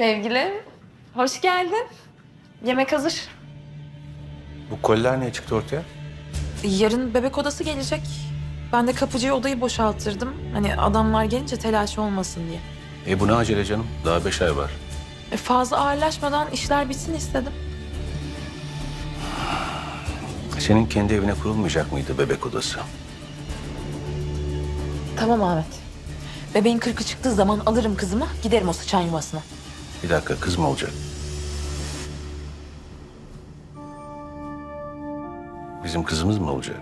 Sevgilim, hoş geldin. Yemek hazır. Bu koller niye çıktı ortaya? Yarın bebek odası gelecek. Ben de kapıcıya odayı boşalttırdım. Hani adamlar gelince telaş olmasın diye. E bu ne acele canım? Daha beş ay var. E, fazla ağırlaşmadan işler bitsin istedim. Senin kendi evine kurulmayacak mıydı bebek odası? Tamam Ahmet. Bebeğin kırkı çıktığı zaman alırım kızımı, giderim o sıçan yuvasına. Bir dakika kız mı olacak? Bizim kızımız mı olacak?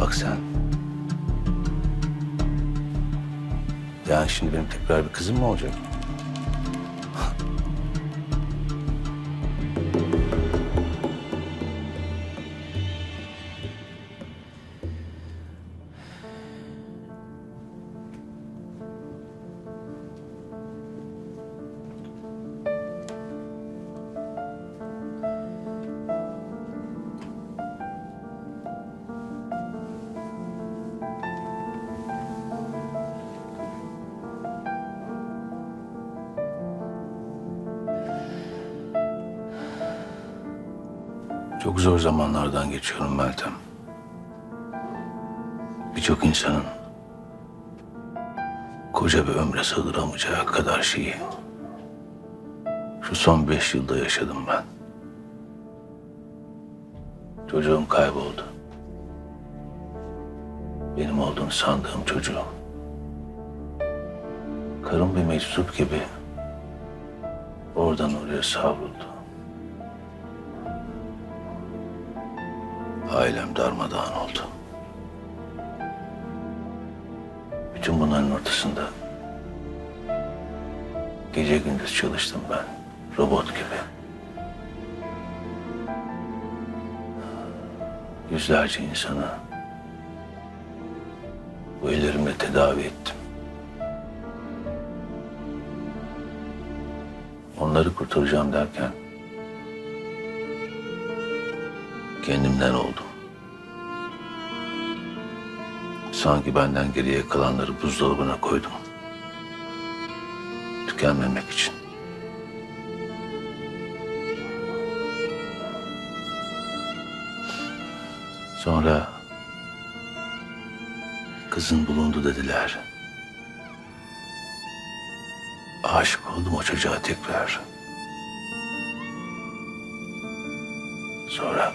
Bak sen. Yani şimdi benim tekrar bir kızım mı olacak? Çok zor zamanlardan geçiyorum Meltem. Birçok insanın koca bir ömre sığdıramayacağı kadar şeyi şu son beş yılda yaşadım ben. Çocuğum kayboldu. Benim olduğunu sandığım çocuğum. Karım bir meczup gibi oradan oraya savruldu. Ailem darmadağın oldu. Bütün bunların ortasında gece gündüz çalıştım ben. Robot gibi. Yüzlerce insanı bu ellerimle tedavi ettim. Onları kurtaracağım derken kendimden oldum. Sanki benden geriye kalanları buzdolabına koydum. Tükenmemek için. Sonra kızın bulundu dediler. Aşık oldum o çocuğa tekrar. Sonra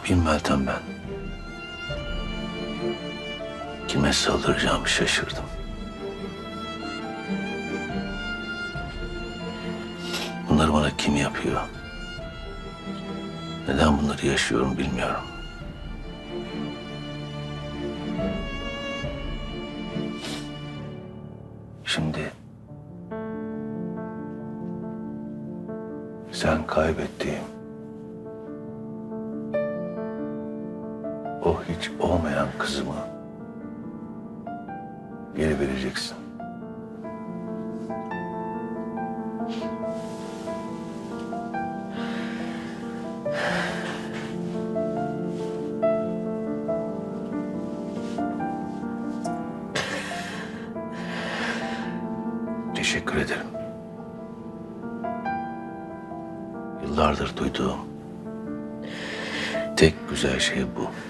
yapayım Meltem ben? Kime saldıracağımı şaşırdım. Bunları bana kim yapıyor? Neden bunları yaşıyorum bilmiyorum. Şimdi sen kaybettiğim o hiç olmayan kızımı geri vereceksin. Teşekkür ederim. Yıllardır duyduğum tek güzel şey bu.